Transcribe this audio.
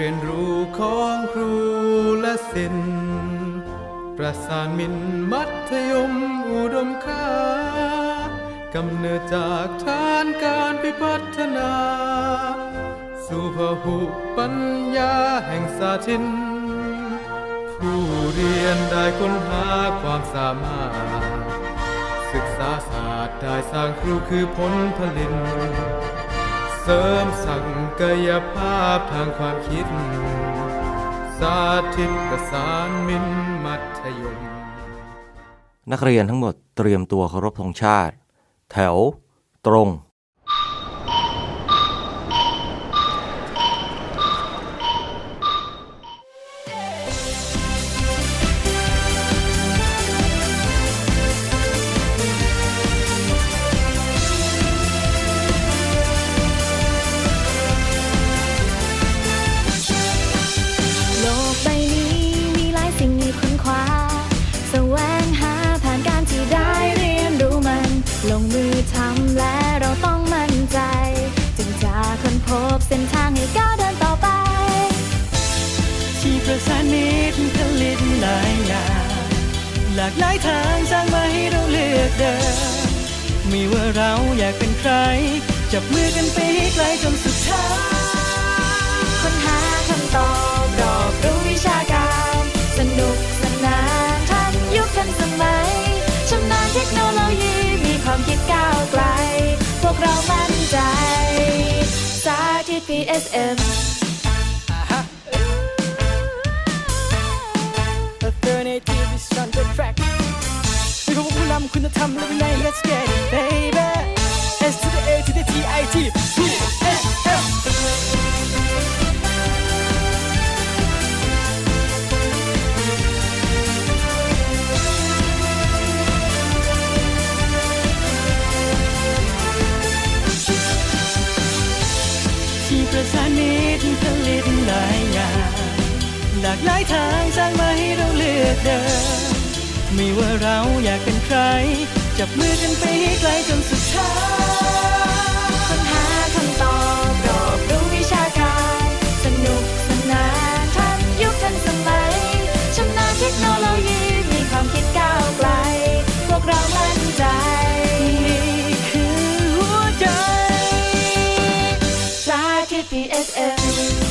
เรียนรู้ของครูและศิลปประสานมินมัธยมอุดมค่ากำเนิดจากฐานการพิพัฒนาสุภพหุปัญญาแห่งสาธิน ผู้เรียนได้ค้นหาความสามารถ ศึกษาศาสตร์ได้สร้างครูคือผลผลิต เสริมสังกายภาพทางความคิด สาธิตประสานมินมัธยม นักเรียนทั้งหมดเตรียมตัวเคารพธงชาติ แถว ตรง ประสานมิตรผลิตหลายอย่างหลากหลายทางสร้างมาให้เราเลือกเดินไม่ว่าเราอยากเป็นใคร จับมือกันไปให้ไกลจนสุดท้ายค้นหาคำตอบรอบรู้วิชาการ สนุกสนานทันยุคทันสมัยชำนาญเทคโนโลยีมีความคิดก้าวไกล พวกเรามั่นใจ สาธิต PSM ผู้นำและวินัย Let's get it baby S to the A to the T I T P S M ที่ประสานมิตรผลิตหลายอย่างหลากหลายทางสร้างมาให้เราเลือก ไม่ว่าเราอยากเป็นใคร จับมือกันไปให้ไกลจนสุดท้ายค้นหาคำตอบรอบวิชาการ สนุกสนานทันยุคทันสมัยชำนาญเทคโนโลยีมีความคิดก้าวไกล พวกเรามั่นใจคือหัวใจสาธิต PSM